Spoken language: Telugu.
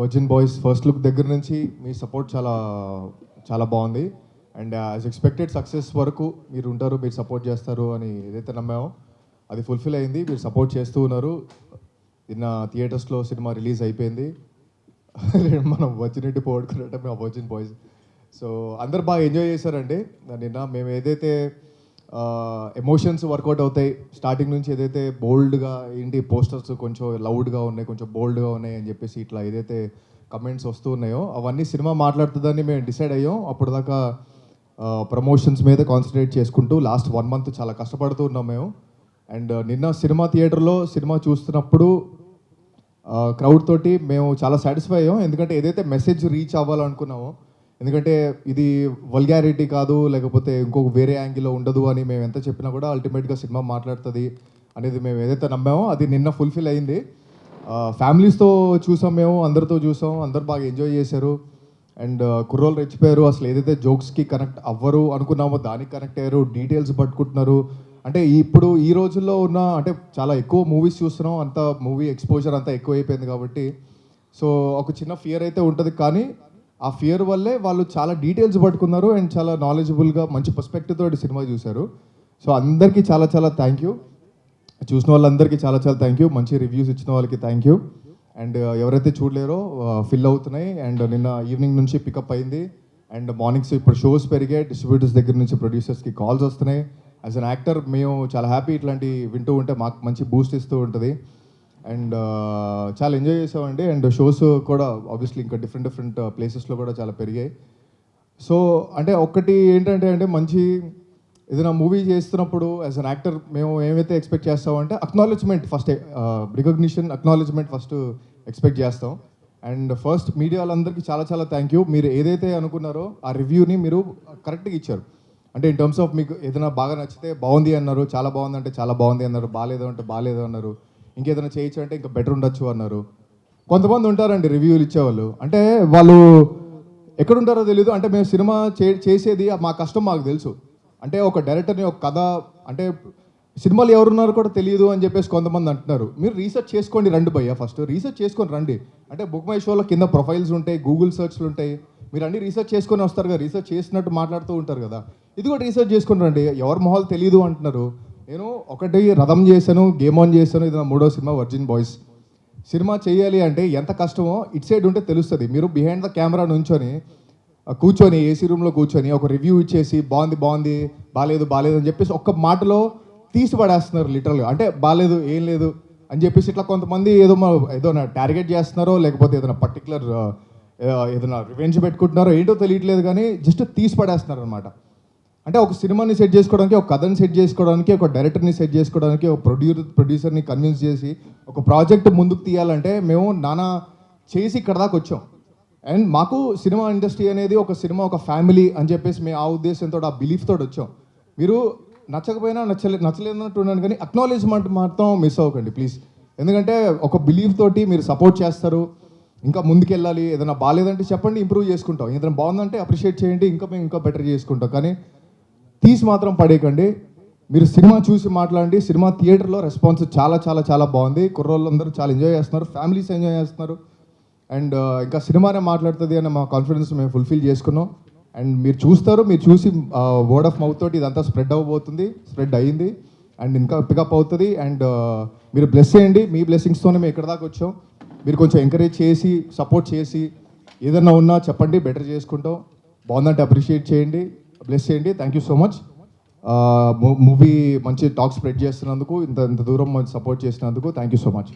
వర్జిన్ బాయ్స్ ఫస్ట్ లుక్ దగ్గర నుంచి మీ సపోర్ట్ చాలా చాలా బాగుంది. అండ్ యాజ్ ఎక్స్పెక్టెడ్ సక్సెస్ వరకు మీరు ఉంటారు మీరు సపోర్ట్ చేస్తారు అని ఏదైతే నమ్మామో అది ఫుల్ఫిల్ అయింది. మీరు సపోర్ట్ చేస్తూ ఉన్నారు. నిన్న థియేటర్స్లో సినిమా రిలీజ్ అయిపోయింది. మనం వచ్చినట్టు పోగొట్టుకున్నట్టు మేము వర్జిన్ బాయ్స్ సో అందరు బాగా ఎంజాయ్ చేశారండి. నిన్న మేము ఏదైతే ఎమోషన్స్ వర్కౌట్ అవుతాయి. స్టార్టింగ్ నుంచి ఏదైతే బోల్డ్గా ఏంటి పోస్టర్స్ కొంచెం లౌడ్గా ఉన్నాయి కొంచెం బోల్డ్గా ఉన్నాయి అని చెప్పేసి ఇట్లా ఏదైతే కమెంట్స్ వస్తూ ఉన్నాయో అవన్నీ సినిమా మాట్లాడుతుందని మేము డిసైడ్ అయ్యాం. అప్పుడు దాకా ప్రమోషన్స్ మీద కాన్సన్ట్రేట్ చేసుకుంటూ లాస్ట్ వన్ మంత్ చాలా కష్టపడుతూ ఉన్నాం మేము. అండ్ uh, నిన్న సినిమా థియేటర్లో సినిమా చూస్తున్నప్పుడు క్రౌడ్ తోటి మేము చాలా సాటిస్ఫై అయ్యాం. ఎందుకంటే ఏదైతే మెసేజ్ రీచ్ అవ్వాలనుకున్నామో ఎందుకంటే ఇది వల్గారిటీ కాదు లేకపోతే ఇంకొక వేరే యాంగిల్లో ఉండదు అని మేము ఎంత చెప్పినా కూడా అల్టిమేట్గా సినిమా మాట్లాడుతుంది అనేది మేము ఏదైతే నమ్మామో అది నిన్న ఫుల్ఫిల్ అయింది. ఫ్యామిలీస్తో చూసాం మేము అందరితో చూసాం అందరు బాగా ఎంజాయ్ చేశారు. అండ్ కుర్రోలు రెచ్చిపోయారు. అసలు ఏదైతే జోక్స్కి కనెక్ట్ అవ్వరు అనుకున్నామో దానికి కనెక్ట్ అయ్యారు డీటెయిల్స్ పట్టుకుంటున్నారు. అంటే ఇప్పుడు ఈ రోజుల్లో ఉన్న అంటే చాలా ఎక్కువ మూవీస్ చూస్తున్నాం అంత మూవీ ఎక్స్పోజర్ అంతా ఎక్కువ అయిపోయింది కాబట్టి. సో ఒక చిన్న ఫియర్ అయితే ఉంటుంది కానీ ఆ ఫియర్ వల్లే వాళ్ళు చాలా డీటెయిల్స్ పట్టుకున్నారు అండ్ చాలా నాలెడ్జబుల్గా మంచి పర్స్పెక్టివ్ తోటి సినిమా చూశారు. సో అందరికీ చాలా చాలా థ్యాంక్ యూ చూసిన వాళ్ళందరికీ చాలా చాలా థ్యాంక్ యూ మంచి రివ్యూస్ ఇచ్చిన వాళ్ళకి థ్యాంక్ యూ అండ్ ఎవరైతే చూడలేరో uh, ఫిల్ అవుతున్నాయి. అండ్ uh, నిన్న ఈవినింగ్ నుంచి పికప్ అయింది. అండ్ మార్నింగ్స్ ఇప్పుడు షోస్ పెరిగాయి. డిస్ట్రిబ్యూటర్స్ దగ్గర నుంచి ప్రొడ్యూసర్స్కి కాల్స్ వస్తున్నాయి. యాజ్ అన్ యాక్టర్ మేము చాలా హ్యాపీ ఇట్లాంటి వింటూ ఉంటే మాకు మంచి బూస్ట్ ఇస్తూ ఉంటుంది. అండ్ చాలా ఎంజాయ్ చేసామండి. అండ్ షోస్ కూడా ఆబ్వియస్లీ ఇంకా డిఫరెంట్ డిఫరెంట్ ప్లేసెస్లో కూడా చాలా పెరిగాయి. సో అంటే ఒక్కటి ఏంటంటే అంటే మంచి ఏదైనా మూవీ చేస్తున్నప్పుడు యాజ్ అన్ యాక్టర్ మేము ఏమైతే ఎక్స్పెక్ట్ చేస్తామంటే acknowledgement first recognition acknowledgement first expect చేస్తాం. అండ్ ఫస్ట్ మీడియా వాళ్ళందరికీ చాలా చాలా థ్యాంక్ యూ మీరు ఏదైతే అనుకున్నారో ఆ రివ్యూని మీరు కరెక్ట్గా ఇచ్చారు. అంటే ఇన్ టర్మ్స్ ఆఫ్ మీకు ఏదైనా బాగా నచ్చితే బాగుంది అన్నారు చాలా బాగుంది అంటే చాలా బాగుంది అన్నారు బాగాలేదు అంటే బాగాలేదు అన్నారు ఇంకేదైనా చేయొచ్చు అంటే ఇంకా బెటర్ ఉండొచ్చు అన్నారు. కొంతమంది ఉంటారండి రివ్యూలు ఇచ్చేవాళ్ళు. అంటే వాళ్ళు ఎక్కడుంటారో తెలియదు అంటే మేము సినిమా చే చేసేది మా కష్టం మాకు తెలుసు. అంటే ఒక డైరెక్టర్ని ఒక కథ అంటే సినిమాలు ఎవరున్నారో కూడా తెలియదు అని చెప్పేసి కొంతమంది అంటున్నారు. మీరు రీసెర్చ్ చేసుకోండి రండి భయ్య ఫస్ట్ రీసెర్చ్ చేసుకొని రండి. అంటే బుక్ మై షోలో కింద ప్రొఫైల్స్ ఉంటాయి గూగుల్ సెర్చ్లు ఉంటాయి. మీరు అన్ని రీసెర్చ్ చేసుకొని వస్తారు కదా. రీసెర్చ్ చేసినట్టు మాట్లాడుతూ ఉంటారు కదా. ఇది కూడా రీసెర్చ్ చేసుకుని రండి. ఎవరి మొహాలు తెలియదు అంటున్నారు. నేను ఒకటి రథం చేశాను గేమ్ ఆన్ చేశాను. ఇది నా మూడో సినిమా వర్జిన్ బాయ్స్ సినిమా చేయాలి అంటే ఎంత కష్టమో ఇట్ సైడ్ ఉంటే తెలుస్తుంది. మీరు బిహైండ్ ద కెమెరా నుంచొని కూర్చొని ఏసీ రూమ్లో కూర్చొని ఒక రివ్యూ ఇచ్చేసి బాగుంది బాగుంది బాగాలేదు బాగాలేదు అని చెప్పేసి ఒక్క మాటలో తీసి పడేస్తున్నారు లిటరల్గా అంటే బాగాలేదు ఏం లేదు అని చెప్పేసి ఇట్లా కొంతమంది ఏదో ఏదో టార్గెట్ చేస్తున్నారో లేకపోతే ఏదైనా పర్టికులర్ ఏదైనా రివెంజ్ పెట్టుకుంటున్నారో ఏంటో తెలియట్లేదు కానీ జస్ట్ తీసి పడేస్తున్నారు అనమాట అంటే ఒక సినిమాని సెట్ చేసుకోవడానికి ఒక కథని సెట్ చేసుకోవడానికి ఒక డైరెక్టర్ని సెట్ చేసుకోవడానికి ఒక ప్రొడ్యూ ప్రొడ్యూసర్ని కన్విన్స్ చేసి ఒక ప్రాజెక్ట్ ముందుకు తీయాలంటే మేము నానా చేసి ఇక్కడ దాకా వచ్చాం. అండ్ మాకు సినిమా ఇండస్ట్రీ అనేది ఒక సినిమా ఒక ఫ్యామిలీ అని చెప్పేసి మేము ఆ ఉద్దేశంతో ఆ బిలీఫ్ తోటి వచ్చాం. మీరు నచ్చకపోయినా నచ్చలే నచ్చలేదన్నట్టు ఉండండి కానీ అక్నాలెడ్జ్మెంట్ మాత్రం మిస్ అవ్వకండి ప్లీజ్ ఎందుకంటే ఒక బిలీఫ్ తోటి మీరు సపోర్ట్ చేస్తారు. ఇంకా ముందుకెళ్ళాలి ఏదైనా బాగాలేదంటే చెప్పండి ఇంప్రూవ్ చేసుకుంటాం. ఏదైనా బాగుందంటే అప్రిషియేట్ చేయండి ఇంకా మేము ఇంకా బెటర్ చేసుకుంటాం. కానీ తీసి మాత్రం పడేయకండి. మీరు సినిమా చూసి మాట్లాడండి. సినిమా థియేటర్లో రెస్పాన్స్ చాలా చాలా చాలా బాగుంది. కుర్రోళ్ళందరూ చాలా ఎంజాయ్ చేస్తున్నారు. ఫ్యామిలీస్ ఎంజాయ్ చేస్తున్నారు. అండ్ ఇంకా సినిమానే మాట్లాడుతుంది అనే మా కాన్ఫిడెన్స్ మేము ఫుల్ఫిల్ చేసుకున్నాం. అండ్ మీరు చూస్తారు మీరు చూసి వర్డ్ ఆఫ్ మౌత్ తోటి ఇదంతా స్ప్రెడ్ అవ్వబోతుంది. స్ప్రెడ్ అయ్యింది అండ్ ఇంకా పికప్ అవుతుంది. అండ్ మీరు బ్లెస్ చేయండి. మీ బ్లెస్సింగ్స్తోనే మేము ఇక్కడ దాకా వచ్చాం. మీరు కొంచెం ఎంకరేజ్ చేసి సపోర్ట్ చేసి ఏదన్నా ఉన్నా చెప్పండి బెటర్ చేసుకుంటాం. బాగుందంటే అప్రిషియేట్ చేయండి. బ్లెస్ చేయండి. Thank you so much movie మంచి టాక్ స్ప్రెడ్ చేస్తున్నందుకు ఇంత ఇంత దూరం సపోర్ట్ చేసినందుకు థ్యాంక్ యూ సో మచ్